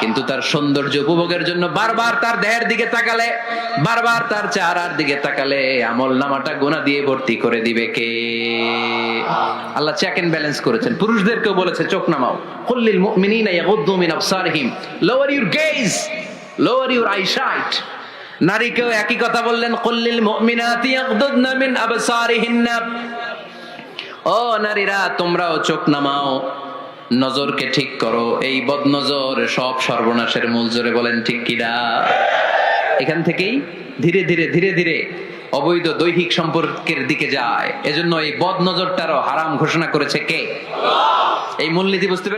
কিন্তু তার সৌন্দর্য উপভোগের জন্য বারবার তার দেহের দিকে তাকালে, বারবার তার চেহারার দিকে তাকালে আমল নামাটা গোনা দিয়ে ভর্তি করে দিবে কে? আল্লাহ চেক এন্ড ব্যালেন্স করেছেন। পুরুষদেরকেও বলেছে, চোখ নামাও। কুল্লিল মুমিনিনা ইয়াগুদ্দু মিন আবসারিহিম। Lower your gaze lower your eyesight নারীকেও একই কথা বললেন কুল্লিল মুমিনাতি ইয়াগুদ্দুনা মিন আবসারিহিন্না। ও নারীরা, তোমরাও চোখ নামাও। নজরকে ঠিক করো। এই বদনজর সব সর্বনাশের মূল জোরে বলেন, ঠিক কিনা এখান থেকেই ধীরে ধীরে ধীরে ধীরে অবৈধ দৈহিক সম্পর্কের দিকে যায়। এজন্য এই বদ নজরটারও হারাম ঘোষণা করেছে কে? এই মূলনীতি বুঝতে